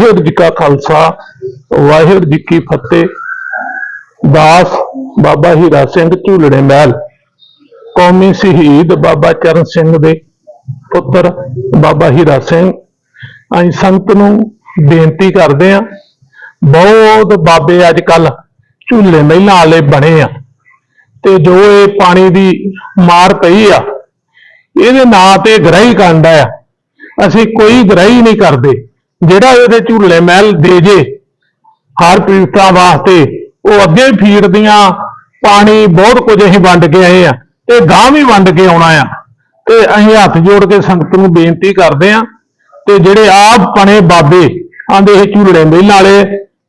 ਵਾਹਿਗੁਰੂ ਜੀ ਕਾ ਖਾਲਸਾ, ਵਾਹਿਗੁਰੂ ਜੀ ਕੀ ਫਤਿਹ। ਦਾਸ ਬਾਬਾ ਹੀਰਾ ਸਿੰਘ ਝੂਲਣੇ ਮਹਿਲ, ਕੌਮੀ ਸ਼ਹੀਦ ਬਾਬਾ ਚਰਨ ਸਿੰਘ ਦੇ ਪੁੱਤਰ ਬਾਬਾ ਹੀਰਾ ਸਿੰਘ। ਅਸੀਂ ਸੰਗਤ ਨੂੰ ਬੇਨਤੀ ਕਰਦੇ ਆ ਬਹੁਤ ਬਾਬੇ ਅੱਜ ਕੱਲ ਝੂਲੇ ਮਹਿਲਾਂ ਵਾਲੇ ਬਣੇ ਆ ਤੇ ਜੋ ਇਹ ਪਾਣੀ ਦੀ ਮਾਰ ਪਈ ਆ, ਇਹਦੇ ਨਾਂ ਤੇ ਗ੍ਰਹਿ ਕਾਂਡਾ ਆ। ਅਸੀਂ ਕੋਈ ਗ੍ਰਹਿ ਨਹੀਂ ਕਰਦੇ। ਜਿਹੜਾ ਇਹਦੇ ਝੂਲੇ ਮਹਿਲ ਦੇ ਜੇ, ਹਰ ਪੀੜਤਾਂ ਵਾਸਤੇ, ਉਹ ਅੱਗੇ ਫੀਡਦੀਆਂ ਪਾਣੀ ਬਹੁਤ ਕੁਝ ਅਸੀਂ ਵੰਡ ਕੇ ਆਏ ਆ, ਤੇ ਗਾਂ ਵੀ ਵੰਡ ਕੇ ਆਉਣਾ ਆ। ਤੇ ਅਸੀਂ ਹੱਥ ਜੋੜ ਕੇ ਸੰਗਤ ਨੂੰ ਬੇਨਤੀ ਕਰਦੇ ਆ, ਤੇ ਜਿਹੜੇ ਆਪ ਪਣੇ ਬਾਬੇ, ਆਂਦੇ ਇਹ ਝੂਲੇ ਮੇਲਾ ਵਾਲੇ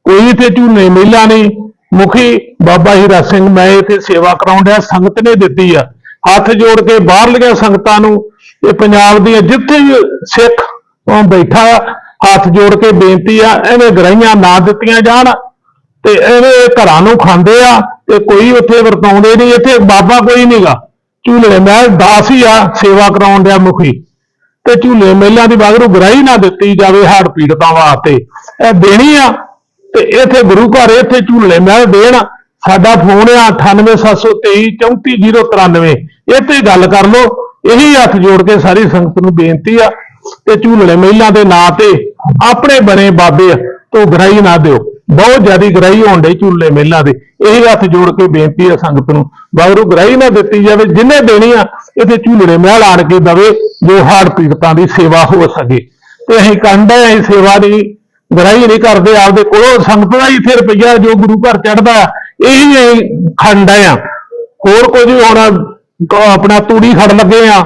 ਕੋਈ ਇੱਥੇ ਝੂਲੇ ਮੇਲਾ ਨਹੀਂ। ਮੁਖੀ ਬਾਬਾ ਹੀਰਾ ਸਿੰਘ, ਮੈਂ ਇੱਥੇ ਸੇਵਾ ਕਰਾਉਣ ਡਿਆ, ਸੰਗਤ ਨੇ ਦਿੱਤੀ ਆ। ਹੱਥ ਜੋੜ ਕੇ ਬਾਹਰਲੀਆਂ ਸੰਗਤਾਂ ਨੂੰ, ਇਹ ਪੰਜਾਬ ਦੀਆਂ ਜਿੱਥੇ ਵੀ ਸਿੱਖ ਬੈਠਾ ਹੱਥ ਜੋੜ ਕੇ ਬੇਨਤੀ ਆ, ਐਵੇਂ ਗਰਾਈਆਂ ਨਾ ਦਿੱਤੀਆਂ ਜਾਣ ਤੇ ਐਵੇਂ ਘਰਾਂ ਨੂੰ ਖਾਂਦੇ ਆ ਤੇ ਕੋਈ ਉੱਥੇ ਵਰਤਾਉਂਦੇ ਨਹੀਂ, ਇੱਥੇ ਬਾਬਾ ਕੋਈ ਨਹੀਂਗਾ ਝੂਲੇ ਮਹਿਲ ਦਾਸ ਹੀ ਆ, ਸੇਵਾ ਕਰਾਉਣ ਦਾ ਮੁਖੀ। ਤੇ ਝੂਲੇ ਮਹਿਲਾਂ ਦੀ ਬਾਗਰੂ ਗਰਾਈ ਨਾ ਦਿੱਤੀ ਜਾਵੇ ਹੜ ਪੀੜਤਾਂ ਵਾਸਤੇ। ਇਹ ਦੇਣੀ ਆ ਤੇ ਇੱਥੇ ਗੁਰੂ ਘਰ, ਇੱਥੇ ਝੂਲੇ ਮਹਿਲ ਦੇਣ। ਸਾਡਾ ਫੋਨ ਆ 98723 34093 ਇੱਥੇ ਗੱਲ ਕਰ ਲਓ। ਇਹੀ ਹੱਥ ਜੋੜ ਕੇ ਸਾਰੀ ਸੰਗਤ ਨੂੰ ਬੇਨਤੀ ਆ ਤੇ ਝੂਲਣੇ ਮਹਿਲਾਂ ਦੇ ਨਾਂ ਤੇ ਆਪਣੇ ਬਣੇ ਬਾਬੇ ਆ, ਤੋਂ ਗਰਾਈ ਨਾ ਦਿਓ। ਬਹੁਤ ਜ਼ਿਆਦਾ ਗਰਾਈ ਹੋਣ ਡਈ ਝੂਲੇ ਮਹਿਲਾਂ ਦੇ। ਇਹੀ ਹੱਥ ਜੋੜ ਕੇ ਬੇਨਤੀ ਆ ਸੰਗਤ ਨੂੰ, ਵਾਹਿਗੁਰੂ ਗਰਾਈ ਨਾ ਦਿੱਤੀ ਜਾਵੇ, ਜਿੰਨੇ ਦੇਣੀ ਆ, ਇੱਥੇ ਝੂਲਣੇ ਮਹਿਲ ਆਣ ਕੇ ਦਵੇ, ਜੋ ਹਾਰ ਪੀੜਤਾਂ ਦੀ ਸੇਵਾ ਹੋ ਸਕੇ। ਤੇ ਅਸੀਂ ਕੰਡਾ ਅਸੀਂ ਸੇਵਾ ਦੀ ਗਰਾਈ ਨਹੀਂ ਕਰਦੇ, ਆਪਦੇ ਕੋਲੋਂ ਸੰਗਤ ਦਾ ਹੀ ਇੱਥੇ ਰੁਪਈਆ ਜੋ ਗੁਰੂ ਘਰ ਚੜਦਾ ਇਹੀ ਅਸੀਂ ਖੰਡ ਆ। ਹੋਰ ਕੁਝ ਹੋਣਾ ਆਪਣਾ ਤੂੜੀ ਖੜ ਲੱਗੇ ਆ।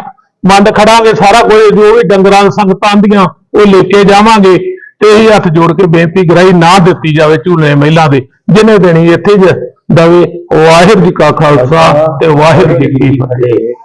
ਮੰਡ ਖੜਾਂਗੇ ਸਾਰਾ ਕੁਝ, ਜੋ ਵੀ ਡੰਗਰਾਂ ਸੰਗਤਾਂ ਦੀਆਂ ਉਹ ਲੈ ਕੇ ਜਾਵਾਂਗੇ। ਤੇ ਇਹ ਹੱਥ ਜੋੜ ਕੇ ਬੇਨਤੀ ਗਰਾਈ ਨਾ ਦਿੱਤੀ ਜਾਵੇ ਝੂਲੇ ਮਹਿਲਾ ਦੇ ਜਿਹਨੇ ਦੇਣੀ ਇੱਥੇ ਜ ਦਵੇ। ਵਾਹਿਗੁਰੂ ਜੀ ਕਾ ਖਾਲਸਾ ਤੇ ਵਾਹਿਗੁਰੂ ਜੀ ਕੀ ਫਤਿਹ।